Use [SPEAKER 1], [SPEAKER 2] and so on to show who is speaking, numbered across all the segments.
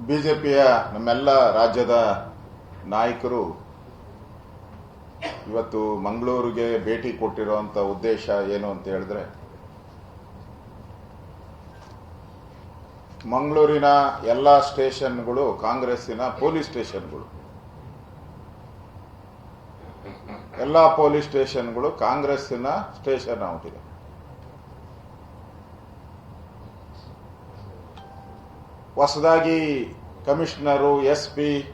[SPEAKER 1] ಬಿಜೆಪಿಯ ನಮ್ಮೆಲ್ಲ ರಾಜ್ಯದ ನಾಯಕರು ಇವತ್ತು ಮಂಗಳೂರಿಗೆ ಭೇಟಿ ಕೊಟ್ಟಿರುವಂತ ಉದ್ದೇಶ ಏನು ಅಂತ ಹೇಳಿದ್ರೆ, ಮಂಗಳೂರಿನ ಎಲ್ಲ ಸ್ಟೇಷನ್ಗಳು, ಕಾಂಗ್ರೆಸ್ಸಿನ ಪೊಲೀಸ್ ಸ್ಟೇಷನ್ಗಳು. ಎಲ್ಲ ಪೊಲೀಸ್ ಸ್ಟೇಷನ್ಗಳು ಕಾಂಗ್ರೆಸ್ಸಿನ ಸ್ಟೇಷನ್ ಆಗ್ಬಿಟ್ಟಿದೆ ಹೊಸದಾಗಿ ಕಮಿಷನರು, ಎಸ್ ಪಿ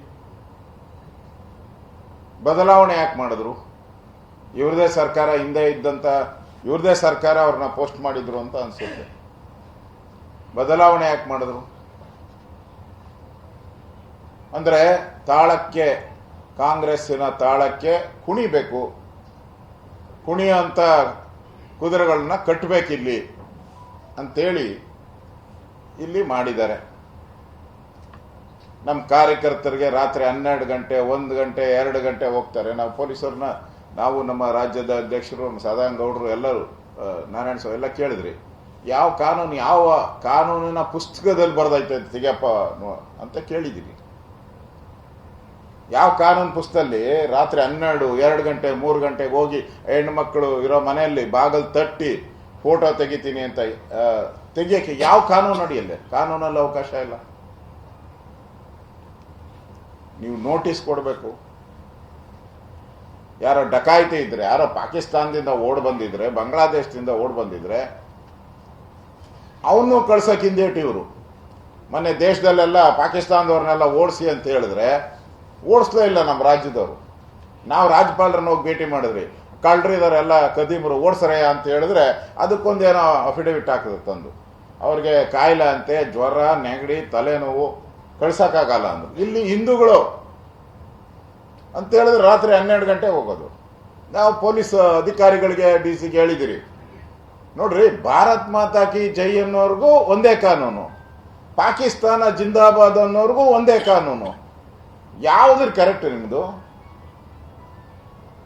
[SPEAKER 1] ಬದಲಾವಣೆ ಯಾಕೆ ಮಾಡಿದ್ರು? ಇವ್ರದೇ ಸರ್ಕಾರ ಹಿಂದೆ ಇದ್ದಂತ, ಇವ್ರದೇ ಸರ್ಕಾರ ಅವ್ರನ್ನ ಪೋಸ್ಟ್ ಮಾಡಿದ್ರು ಅಂತ ಅನ್ಸುತ್ತೆ. ಬದಲಾವಣೆ ಯಾಕೆ ಮಾಡಿದ್ರು? ಅಂದ್ರೆ ತಾಳಕ್ಕೆ, ಕಾಂಗ್ರೆಸ್ಸಿನ ತಾಳಕ್ಕೆ ಕುಣಿಬೇಕು. ಕುಣಿಯಂತ ಕುದುರೆಗಳನ್ನ ಕಟ್ಟಬೇಕಿಲ್ಲಿ ಅಂತೇಳಿ ಇಲ್ಲಿ ಮಾಡಿದ್ದಾರೆ. ನಮ್ಮ ಕಾರ್ಯಕರ್ತರಿಗೆ ರಾತ್ರಿ ಹನ್ನೆರಡು ಗಂಟೆ, ಒಂದು ಗಂಟೆ, ಎರಡು ಗಂಟೆ ಹೋಗ್ತಾರೆ. ನಾವು ಪೊಲೀಸರನ್ನ, ನಾವು ನಮ್ಮ ರಾಜ್ಯದ ಅಧ್ಯಕ್ಷರು ಸದಾನಂದ ಗೌಡರು ಎಲ್ಲರೂ ನಾರಾಯಣ ಸ್ವಾಮಿ ಎಲ್ಲ ಕೇಳಿದ್ರಿ. ಯಾವ ಕಾನೂನು, ಯಾವ ಕಾನೂನಿನ ಪುಸ್ತಕದಲ್ಲಿ ಬರ್ದೈತೆ ಅಂತ ತೆಗಿಯಪ್ಪ ಅಂತ ಕೇಳಿದ್ದೀನಿ ಯಾವ ಕಾನೂನು ಪುಸ್ತಕದಲ್ಲಿ ರಾತ್ರಿ ಹನ್ನೆರಡು, ಎರಡು ಗಂಟೆ, ಮೂರು ಗಂಟೆಗೆ ಹೋಗಿ ಹೆಣ್ಮಕ್ಳು ಇರೋ ಮನೆಯಲ್ಲಿ ಬಾಗಲ್ ತಟ್ಟಿ ಫೋಟೋ ತೆಗಿತೀನಿ ಅಂತ ತೆಗಿಯಕ್ಕೆ ಯಾವ ಕಾನೂನು ಅಡಿಯಲ್ಲೇ? ಕಾನೂನಲ್ಲಿ ಅವಕಾಶ ಇಲ್ಲ. ನೀವು ನೋಟಿಸ್ ಕೊಡಬೇಕು. ಯಾರೋ ಡಕಾಯಿತಿ ಇದ್ರೆ, ಯಾರೋ ಪಾಕಿಸ್ತಾನದಿಂದ ಓಡ್ ಬಂದಿದ್ರೆ, ಬಾಂಗ್ಲಾದೇಶದಿಂದ ಓಡ್ ಬಂದಿದ್ರೆ ಅವನು ಕಳ್ಸಕ್ಕೆ ಹಿಂದೇಟು ಇವರು. ಮೊನ್ನೆ ದೇಶದಲ್ಲೆಲ್ಲ ಪಾಕಿಸ್ತಾನದವ್ರನ್ನೆಲ್ಲ ಓಡಿಸಿ ಅಂತ ಹೇಳಿದ್ರೆ, ಓಡಿಸ್ಲೇ ಇಲ್ಲ ನಮ್ಮ ರಾಜ್ಯದವರು. ನಾವು ರಾಜ್ಯಪಾಲರನ್ನ ಹೋಗಿ ಭೇಟಿ ಮಾಡಿದ್ರಿ ಕಳ್ಳರಿದವರೆಲ್ಲ ಕದೀಮರು ಓಡಿಸ್ರೆ ಅಂತ ಹೇಳಿದ್ರೆ, ಅದಕ್ಕೊಂದೇನೋ ಅಫಿಡವಿಟ್ ಹಾಕಿದ್ರು ತಂದು. ಅವ್ರಿಗೆ ಕಾಯಿಲೆ ಅಂತೆ, ಜ್ವರ, ನೆಗಡಿ, ತಲೆನೋವು ಕಳ್ಸಕ್ಕಾಗಲ್ಲ ಅಂದ್ರು. ಇಲ್ಲಿ ಹಿಂದೂಗಳು ಅಂತ ಹೇಳಿದ್ರೆ ರಾತ್ರಿ ಹನ್ನೆರಡು ಗಂಟೆ ಹೋಗೋದು. ನಾವು ಪೊಲೀಸ್ ಅಧಿಕಾರಿಗಳಿಗೆ ಡಿ ಸಿಗೆ ಹೇಳಿದಿರಿ. ನೋಡ್ರಿ, ಭಾರತ್ ಮಾತಾ ಕಿ ಜೈ ಅನ್ನೋರ್ಗೂ ಒಂದೇ ಕಾನೂನು. ಪಾಕಿಸ್ತಾನ ಜಿಂದಾಬಾದ್ ಅನ್ನೋರ್ಗೂ ಒಂದೇ ಕಾನೂನು. ಯಾವುದ್ರ ಕರೆಕ್ಟ್ ನಿಮ್ದು?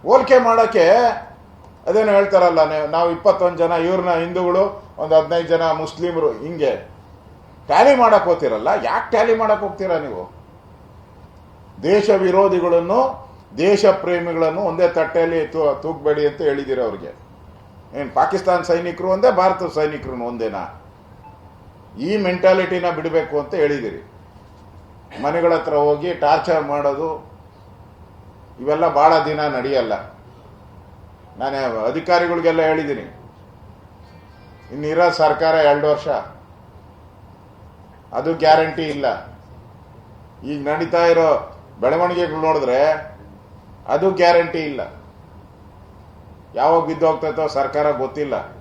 [SPEAKER 1] ಹೋಲಿಕೆ ಮಾಡಕ್ಕೆ ಅದೇನು ಹೇಳ್ತಾರಲ್ಲ, ನಾವು ಇಪ್ಪತ್ತೊಂದು ಜನ, ಇವ್ರನ್ನ ಹಿಂದೂಗಳು, ಒಂದು ಹದಿನೈದು ಜನ ಮುಸ್ಲಿಮರು, ಹಿಂಗೆ. ಟ್ಯಾಲಿ ಮಾಡಕ್ ಹೋಗ್ತಿರಲ್ಲ? ಯಾಕೆ ಟ್ಯಾಲಿ ಮಾಡಕ್ ಹೋಗ್ತೀರಾ ನೀವು? ದೇಶ ವಿರೋಧಿಗಳನ್ನು, ದೇಶ ಪ್ರೇಮಿಗಳನ್ನು ಒಂದೇ ತಟ್ಟೆಯಲ್ಲಿ ತೂ- ತೂಗ್ಬೇಡಿ ಅಂತ ಹೇಳಿದಿರ ಅವ್ರಿಗೆ. ಏನ್, ಪಾಕಿಸ್ತಾನ ಸೈನಿಕರು ಒಂದೇ, ಭಾರತದ ಸೈನಿಕರು ಒಂದೇನಾ? ಈ ಮೆಂಟಾಲಿಟಿನ ಬಿಡಬೇಕು ಅಂತ ಹೇಳಿದಿರಿ. ಮನೆಗಳ ಹತ್ರ ಹೋಗಿ ಟಾರ್ಚರ್ ಮಾಡೋದು, ಇವೆಲ್ಲ ಬಹಳ ದಿನ ನಡೆಯಲ್ಲ. ನಾನು ಅಧಿಕಾರಿಗಳಿಗೆಲ್ಲ ಹೇಳಿದ್ದೀನಿ ಇನ್ನಿರೋ ಸರ್ಕಾರ ಎರಡು ವರ್ಷ. ಅದು ಗ್ಯಾರಂಟಿ ಇಲ್ಲ. ಈಗ ನಡೀತಾ ಇರೋ ಬೆಳವಣಿಗೆಗಳು ನೋಡಿದ್ರೆ ಅದು ಗ್ಯಾರಂಟಿ ಇಲ್ಲ. ಯಾವಾಗ ಬಿದ್ದು ಹೋಗ್ತೈತೋ ಸರ್ಕಾರ ಗೊತ್ತಿಲ್ಲ.